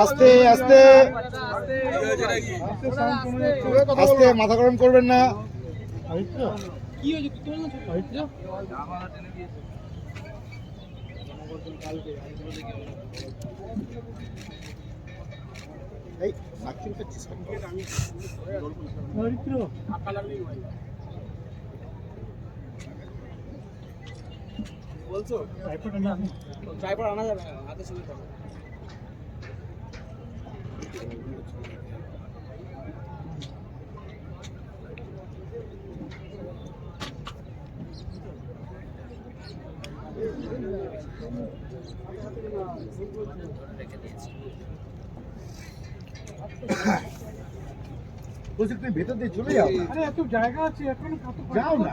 আস্তে আস্তে। আস্তে মাথা গরম করবেন না। এই নাক চুলকাচ্ছিস কেন? বলছি তুমি ভেতর দিয়ে চলে যাও আরে এত জায়গা আছে এখন কত যাও না।